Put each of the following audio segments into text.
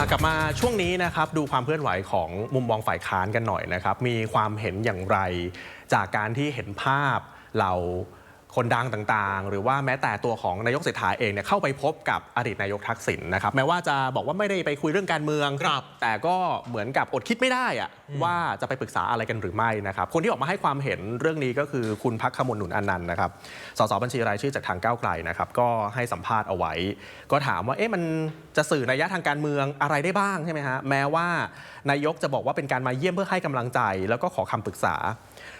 กลับมาช่วงนี้นะครับดูความเคลื่อนไหวของมุมมองฝ่ายค้านกันหน่อยนะครับ มีความเห็นอย่างไร จากการที่เห็นภาพเรา คนดังต่างๆ หรือว่าแม้แต่ตัวของนายกเศรษฐาเองเนี่ยเข้าไปพบกับอดีตนายกทักษิณนะครับแม้ว่าจะบอกว่าไม่ได้ไปคุยเรื่องการเมืองครับแต่ก็เหมือนกับอดคิดไม่ได้อะว่าจะไปปรึกษาอะไรกันหรือไม่นะครับคนที่ออกมาให้ความเห็นเรื่องนี้ก็คือคุณพักขมลหนุนอนันต์นะครับสสบัญชีรายชื่อจากทางก้าวไกลนะครับก็ให้สัมภาษณ์เอาไว้ ก็ถามว่าเอ๊ะมันจะสื่อนัยยะทางการเมืองอะไรได้บ้างใช่ไหมฮะแม้ว่านายกจะบอกว่าเป็นการมาเยี่ยมเพื่อให้กำลังใจ แล้วก็ขอคำปรึกษาเออ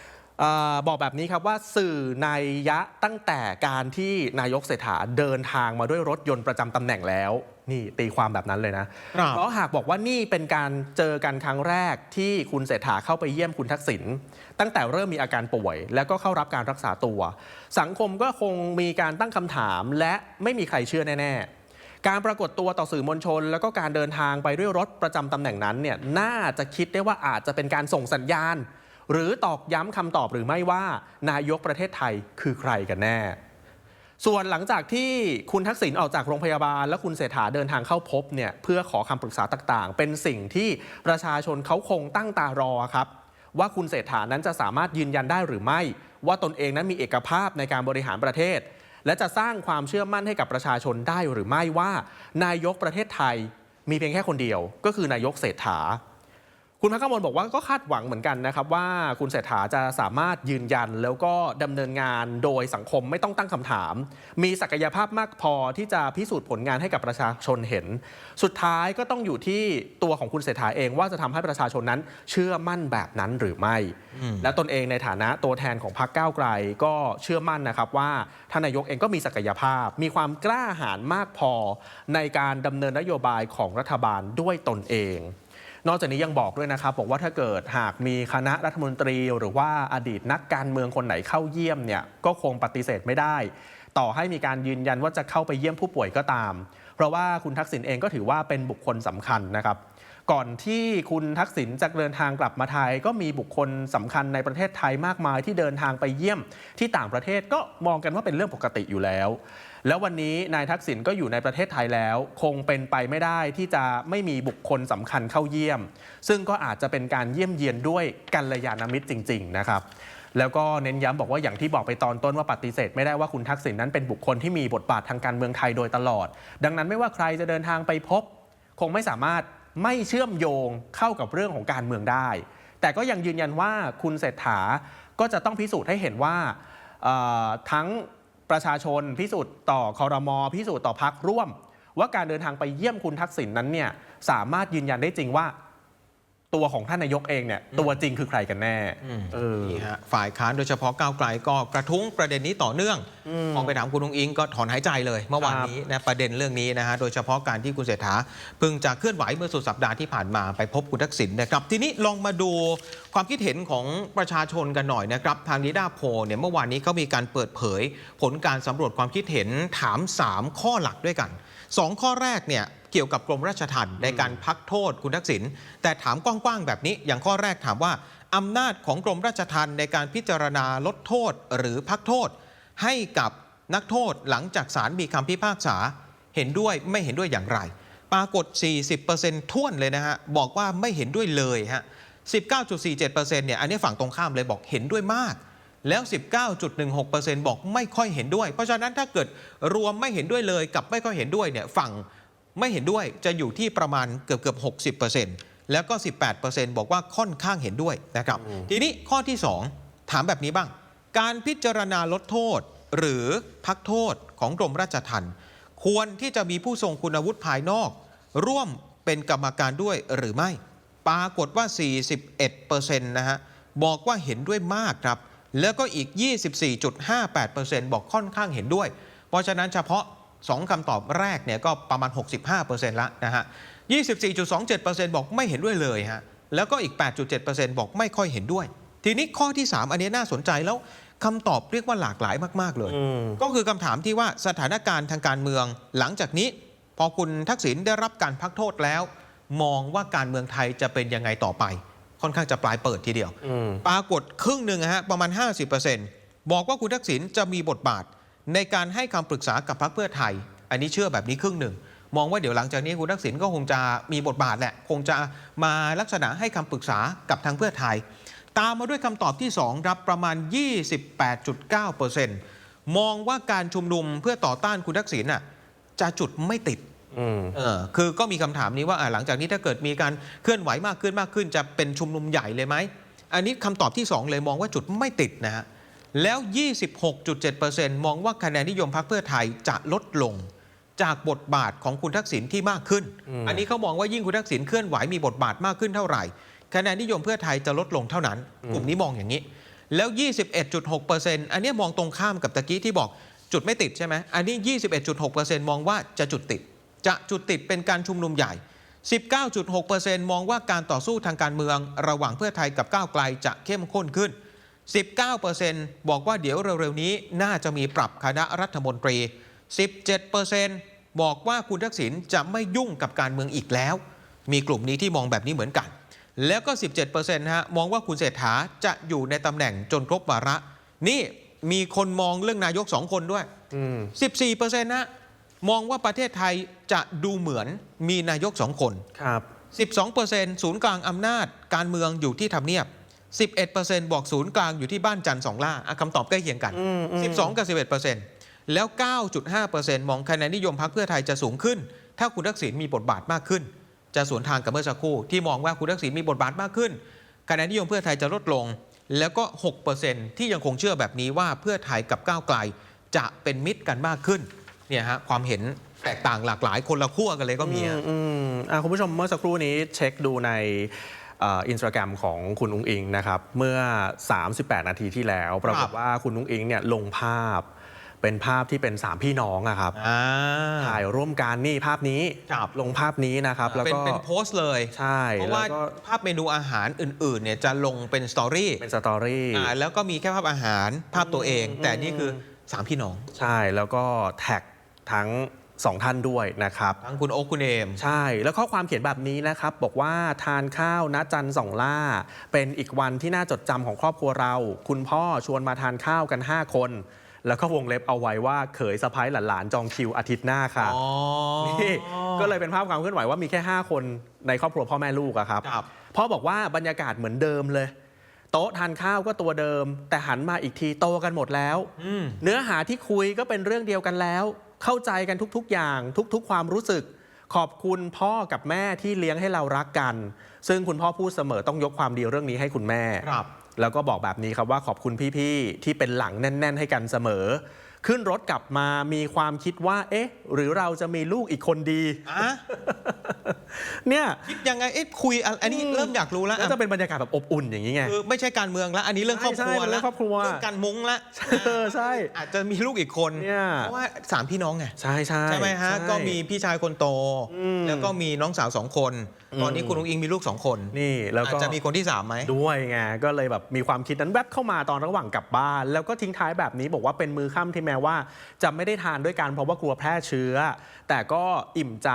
บอกแบบนี้ครับว่าสื่อนัยยะตั้งแต่การที่นายกเศรษฐาเดินทางมาด้วยรถยนต์ประจำตำแหน่งแล้ว นี่ตีความแบบนั้นเลยนะครับเพราะหากบอกว่านี่เป็นการเจอกันครั้งแรกที่คุณเศรษฐาเข้าไปเยี่ยมคุณทักษิณตั้งแต่เริ่มมีอาการป่วย แล้วก็เข้ารับการรักษาตัว สังคมก็คงมีการตั้งคำถามและไม่มีใครเชื่อแน่ ๆการปรากฏตัวต่อสื่อมวลชน แล้วก็การเดินทางไปด้วยรถประจำตำแหน่งนั้นเนี่ยน่าจะคิดได้ว่าอาจจะเป็นการส่งสัญญาณ หรือตอกย้ำคำตอบหรือไม่ว่า นายกประเทศไทยคือใครกันแน่ ส่วนหลังจากที่คุณทักษิณออกจากโรงพยาบาล และคุณเศรษฐาเดินทางเข้าพบเนี่ยเพื่อขอคำปรึกษาต่างๆ เป็นสิ่งที่ประชาชนเขาคงตั้งตารอครับ ว่าคุณเศรษฐานั้นจะสามารถยืนยันได้หรือไม่ ว่าตนเองนั้นมีเอกภาพในการบริหารประเทศ และจะสร้างความเชื่อมั่นให้กับประชาชนได้หรือไม่ว่า นายกประเทศไทยมีเพียงแค่คนเดียว ก็คือนายกเศรษฐา คุณพักกมลบอกว่าก็คาดหวังเหมือนกันนะครับ ว่าคุณเศรษฐาจะสามารถยืนยันแล้วก็ดำเนินงานโดยสังคมไม่ต้องตั้งคำถาม มีศักยภาพมากพอที่จะพิสูจน์ผลงานให้กับประชาชนเห็น สุดท้ายก็ต้องอยู่ที่ตัวของคุณเศรษฐาเองว่าจะทำให้ประชาชนนั้น เชื่อมั่นแบบนั้นหรือไม่ และตนเองในฐานะตัวแทนของพรรคก้าวไกลก็เชื่อมั่นนะครับว่าท่านนายกเองก็มีศักยภาพ มีความกล้าหาญมากพอในการดำเนินนโยบายของรัฐบาลด้วยตนเอง นอกจากนี้ยังบอกด้วยนะครับบอกว่าถ้าเกิดหากมีคณะรัฐมนตรี หรือว่าอดีตนักการเมืองคนไหนเข้าเยี่ยมเนี่ยก็คงปฏิเสธไม่ได้ ต่อให้มีการยืนยันว่าจะเข้าไปเยี่ยมผู้ป่วยก็ตาม เพราะว่าคุณทักษิณเองก็ถือว่าเป็นบุคคลสำคัญนะครับ ก่อนที่คุณทักษิณจะเดินทางกลับมาไทย ก็มีบุคคลสำคัญในประเทศไทยมากมายที่เดินทางไปเยี่ยมที่ต่างประเทศก็มองกันว่าเป็นเรื่องปกติอยู่แล้ว แล้ววันนี้นายทักษิณก็อยู่ในประเทศไทยแล้ว คงเป็นไปไม่ได้ที่จะไม่มีบุคคลสำคัญเข้าเยี่ยม ซึ่งก็อาจจะเป็นการเยี่ยมเยียนด้วยกัลยาณมิตรจริง ๆ นะครับแล้วก็เน้นย้ำบอกว่าอย่างที่บอกไปตอนต้นว่าปฏิเสธไม่ได้ว่าคุณทักษิณนั้นเป็นบุคคลที่มีบทบาททางการเมืองไทยโดยตลอด ดังนั้นไม่ว่าใครจะเดินทางไปพบ คงไม่สามารถ ไม่เชื่อมโยงเข้ากับเรื่องของการเมืองได้ แต่ก็ยังยืนยันว่าคุณเศรษฐาก็จะต้องพิสูจน์ให้เห็นว่าทั้งประชาชนพิสูจน์ต่อคอรมอพิสูจน์ต่อพักร่วม ว่าการเดินทางไปเยี่ยมคุณทักษิณนั้นเนี่ยสามารถยืนยันได้จริงว่า ตัวของท่านนายกเองเนี่ยตัวจริงคือใครกันแน่เออนี่ฮะฝ่ายค้านโดยเฉพาะก้าวไกลก็กระทุ้งประเด็นนี้ต่อเนื่องมองไปถามคุณนุงอิงก็ถอนหายใจเลย เมื่อวานนี้นะประเด็นเรื่องนี้นะฮะโดยเฉพาะการที่คุณเศรษฐาเพิ่งจะเคลื่อนไหวเมื่อสุดสัปดาห์ที่ผ่านมาไปพบคุณทักษิณนะครับทีนี้ลองมาดูความคิดเห็นของประชาชนกันหน่อยนะครับทางนิดาโพลเนี่ยเมื่อวานนี้เขามีการเปิดเผย ผลการสำรวจความคิดเห็นถาม 3 ข้อหลักด้วยกัน 2 ข้อแรกเนี่ย เกี่ยวกับกรมราชทัณฑ์ในการพักโทษคุณทักษิณแต่ถามกว้างๆแบบนี้ อย่างข้อแรกถามว่าอำนาจของกรมราชทัณฑ์ในการพิจารณาลดโทษหรือพักโทษ ให้กับนักโทษหลังจากศาลมีคำพิพากษา เห็นด้วยไม่เห็นด้วยอย่างไร ปรากฏ 40%ท่วนเลยนะฮะ บอกว่าไม่เห็นด้วยเลยฮะ 19.47%เนี่ยอันนี้ฝั่งตรงข้ามเลยบอกเห็นด้วยมาก แล้ว 19.16%บอกไม่ค่อยเห็นด้วย เพราะฉะนั้นถ้าเกิดรวมไม่เห็นด้วยเลยกับไม่ค่อยเห็นด้วยเนี่ยฝั่ง ไม่เห็นด้วยจะอยู่ที่ประมาณเกือบเกือบ60%แล้วก็ 18%บอกว่าค่อนข้างเห็นด้วยนะครับ ทีนี้ข้อที่ 2 ถามแบบนี้บ้าง การพิจารณาลดโทษ หรือพักโทษของกรมราชทัณฑ์ควรที่จะมีผู้ทรงคุณวุฒิภายนอก ร่วมเป็นกรรมการด้วยหรือไม่ ปรากฏว่า 41%นะฮะบอกว่าเห็นด้วยมากครับ แล้วก็อีก 24.58%บอกค่อนข้างเห็นด้วย เพราะฉะนั้นเฉพาะ 2คำตอบแรกเนี่ยก็ประมาณ 65%ละนะฮะ 24.27%บอกไม่เห็นด้วยเลยฮะ แล้วก็อีก 8.7%บอกไม่ค่อยเห็นด้วย ทีนี้ข้อที่ 3 อันนี้น่าสนใจแล้วคำตอบเรียกว่าหลากหลายมาก ๆ เลยอืมก็คือคำถามที่ว่าสถานการณ์ทางการเมืองหลังจากนี้ พอคุณทักษิณได้รับการพักโทษแล้ว มองว่าการเมืองไทยจะเป็นยังไงต่อไป ค่อนข้างจะปลายเปิดทีเดียวอืมปรากฏครึ่งหนึ่งอะฮะประมาณ 50%บอกว่าคุณทักษิณจะมีบทบาท ในการให้คำปรึกษากับพรรคเพื่อไทย อันนี้เชื่อแบบนี้ครึ่งหนึ่ง มองว่าเดี๋ยวหลังจากนี้คุณทักษิณก็คงจะมีบทบาทแหละ คงจะมาลักษณะให้คำปรึกษากับทางเพื่อไทย ตามมาด้วยคำตอบที่ 2 รับประมาณ 28.9%มองว่าการชุมนุมเพื่อต่อต้านคุณทักษิณน่ะจะจุดไม่ติดอืมเออคือก็มีคำถามนี้ว่าอะหลังจากนี้ถ้าเกิดมีการเคลื่อนไหวมากขึ้นมากขึ้น จะเป็นชุมนุมใหญ่เลยไหม อันนี้คำตอบที่ 2 เลยมองว่าจุดไม่ติดนะฮะ แล้ว 26.7%มองว่าคะแนนนิยมพรรคเพื่อไทยจะลดลง จากบทบาทของคุณทักษิณที่มากขึ้นอืมอันนี้เขามองว่ายิ่งคุณทักษิณเคลื่อนไหวมีบทบาทมากขึ้นเท่าไหร่ คะแนนนิยมเพื่อไทยจะลดลงเท่านั้น กลุ่มนี้มองอย่างนี้ แล้ว 21.6%อันเนี้ยมองตรงข้ามกับตะกี้ที่บอกจุดไม่ติดใช่ไหมอันนี้ 21.6%มองว่าจะจุดติด จะจุดติดเป็นการชุมนุมใหญ่ 19.6%มองว่าการต่อสู้ทางการเมือง ระหว่างเพื่อไทยกับก้าวไกลจะเข้มข้นขึ้น 19%บอกว่าเดี๋ยวเร็วๆนี้น่าจะมีปรับคณะรัฐมนตรี 17%บอกว่าคุณทักษิณจะไม่ยุ่งกับการเมืองอีกแล้ว มีกลุ่มนี้ที่มองแบบนี้เหมือนกัน แล้วก็ 17%นะฮะมองว่าคุณเศรษฐาจะอยู่ในตำแหน่งจนครบวาระ นี่มีคนมองเรื่องนายกสองคนด้วยอืม14%นะมองว่าประเทศไทยจะดูเหมือนมีนายกสองคน ครับ 12%ศูนย์กลางอำนาจการเมืองอยู่ที่ทำเนียบ 11%บอกศูนย์กลางอยู่ที่บ้านจันทร์สองล่าอะคำตอบใกล้เคียงกันอืมอืม12 กับ 11%แล้ว 9.5%มองคะแนนนิยมพรรคเพื่อไทยจะสูงขึ้น ถ้าคุณทักษิณมีบทบาทมากขึ้น จะสวนทางกับเมื่อสักครู่ ที่มองว่าคุณทักษิณมีบทบาทมากขึ้นคะแนนนิยมเพื่อไทยจะลดลง แล้วก็ 6%ที่ยังคงเชื่อแบบนี้ว่าเพื่อไทยกับก้าวไกลจะเป็นมิตรกันมากขึ้นเนี่ยฮะความเห็นแตกต่างหลากหลายคนละขั้วกันเลยก็มีอือะมอืมอะคุณผู้ชมเมื่อสักครู่นี้เช็คดูใน อินสตาแกรมของคุณอุ้งอิงนะครับเมื่อ 38 นาทีที่แล้วปรากฏว่าคุณอุ้งอิงเนี่ยลงภาพเป็นภาพที่เป็น 3 พี่น้องอะครับอ่าถ่ายร่วมกันนี่ภาพนี้ครับลงภาพนี้นะครับ แล้วเป็นก็เป็นโพสต์เลยใช่เพราะแล้ว่าวก็ภาพเมนูอาหารอื่นๆเนี่ยจะลงเป็นสตอรี่เป็นสตอรี่อ่าแล้วก็มีแค่ภาพอาหารภาพตัวเองอืมแต่นี่คือสามพี่น้อง ใช่แล้วก็แท็กทั้ง สองท่านด้วยนะครับ ทั้งคุณโอ๊คคุณเอม ใช่ แล้วข้อความเขียนแบบนี้นะครับ บอกว่าทานข้าวนะจันทร์สองล่า เป็นอีกวันที่น่าจดจำของครอบครัวเรา คุณพ่อชวนมาทานข้าวกัน 5 คน แล้วก็วงเล็บเอาไว้ว่าเขยสะพ้ายหลานๆจองคิวอาทิตย์หน้าค่ะอ๋อนี่ก็เลยเป็นภาพความเคลื่อนไหวว่ามีแค่ 5 คนในครอบครัวพ่อแม่ลูกอะครับครับพ่อบอกว่าบรรยากาศเหมือนเดิมเลยโต๊ะทานข้าวก็ตัวเดิม แต่หันมาอีกทีโตกันหมดแล้วอืมเนื้อหาที่คุยก็เป็นเรื่องเดียวกันแล้ว เข้าใจกันทุกๆอย่าง ทุกๆ ความรู้สึก ขอบคุณพ่อกับแม่ที่เลี้ยงให้เรารักกัน ซึ่งคุณพ่อพูดเสมอต้องยกความดีเรื่องนี้ให้คุณแม่ครับแล้วก็บอกแบบนี้ครับว่าขอบคุณพี่ๆที่เป็นหลังแน่น ๆ ให้กันเสมอ ขึ้นรถกลับมามีความคิดว่า เอ๊ะ หรือเราจะมีลูกอีกคนดีอะ เนี่ยคิดยังไงเอ๊ะคุยอะอันนี้อืมเริ่มอยากรู้แล้วแล้วอะจะเป็นบรรยากาศแบบอบอุ่นอย่างนี้ไง คือไม่ใช่การเมืองแล้วอันนี้เรื่องครอบครัวใช่ใช่เรื่แล้อวงครอบครัว เรื่องการมุ้งละเออใช่ อาจจะมีลูกอีกคนเนี่ย เพราะว่าสามพี่น้องไงใช่ใช่ ใช่ไหมฮะใช่ก็มีพี่ชายคนโต อืมแล้วก็มีน้องสาวสองคนตอนนี้อืมคุณลุงอิงมีลูกสองคนนี่แล้วอาจก็ จะมีคนที่สามไหม ด้วยไงก็เลยแบบมีความคิดนั้นแวบเข้ามาตอนระหว่างกลับบ้าน แล้วก็ทิ้งท้ายแบบนี้บอกว่าเป็นมือค่ำที่แม้ว่า จะไม่ได้ทานด้วยกันเพราะว่ากลัวแพร่เชื้อ แต่ก็อิ่มใจ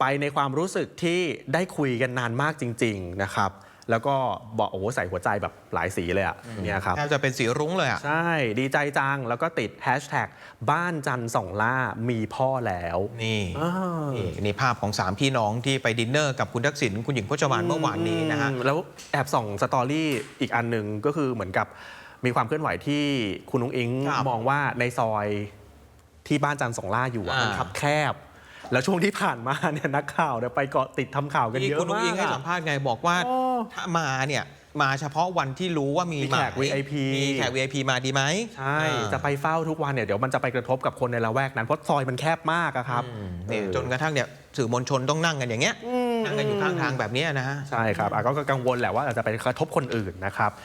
ไปในความรู้สึกที่ได้คุยกันนานมากจริง ๆนะครับ แล้วก็บอกโอ้โหใส่หัวใจแบบหลายสีเลยอะเนี่ยครับ แทบจะเป็นสีรุ้งเลยอะ ใช่ ดีใจจัง แล้วก็ติดแฮชแท็กบ้านจันทร์สองล่ามีพ่อแล้วนี่อ้าวนี่นี่ภาพของ 3 พี่น้องที่ไปดินเนอร์กับคุณทักษิณคุณหญิงพจมานเมื่อวานนี้นะฮะ อืมแล้วแอบส่องสตอรี่อีกอันหนึ่งก็คือเหมือนกับมีความเคลื่อนไหวที่คุณนุ้งอิงครับมองว่าในซอยที่บ้านจันทร์สองล่าอยู่อะอ่ามั มันคับแคบ แล้วช่วงที่ผ่านมาเนี่ยนักข่าวเนี่ยไปเกาะติดทำข่าวกันที่เยอะคุณนุ้งมาอิงกให้อะสัมภาษณ์ไงบอกว่าโอ้ถ้ามาเนี่ยมาเฉพาะวันที่รู้ว่ามีมีแขกหมาย VIP มีแขก VIP มาดีไหมใช่อ่าจะไปเฝ้าทุกวันเนี่ยเดี๋ยวมันจะไปกระทบกับคนในละแวกนั้นเพราะซอยมันแคบมากอะครับอืมเนี่ยเออจนกระทั่งเนี่ยสื่อมวลชนต้องนั่งกันอย่างเงี้ยอืมนั่งกันอยู่ข้างทางแบบเนี้ยนะฮะใช่ครับอะก็กังวลแหละว่าอาจจะไปกระทบคนอื่นนะครับ